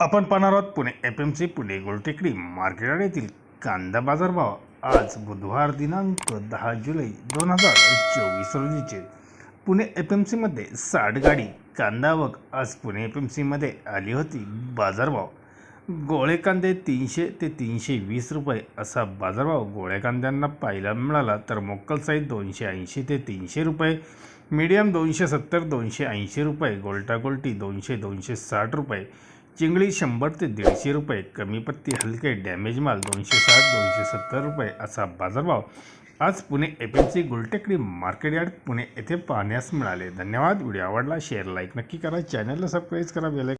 आपण पाहणार आहोत Pune F M C Pune Goltekdi market येथील कांदा बाजारभाव आज बुधवार दिनांक दहा जुलै दोन हजार चोवीस रोजीचे. पुणे एफ एम सीमध्ये साठ गाडी कांदा आवक आज पुणे एफ एम सीमध्ये आली होती बाजारभाव गोळे कांदे तीनशे ते तीनशे वीस रुपये असा बाजारभाव गोळ्या कांद्यांना पाहायला मिळाला तर मोक्कल साईज दोनशे ऐंशी ते तीनशे रुपये मीडियम दोनशे सत्तर दोनशे ऐंशी रुपये गोल्टा गोल्टी दोनशे दोनशे साठ रुपये चिंगळी शंभर ते दीडशे रुपये कमी पत्ती हलके डॅमेज माल दोनशे साठ दोनशे सत्तर रुपये असा बाजारभाव. आज Pune F M C Gultekdi market yard Pune येथे पाहण्यास मिळाले. धन्यवाद. व्हिडिओ आवडला शेअर लाईक नक्की करा. चॅनलला सबस्क्राईब करा बेल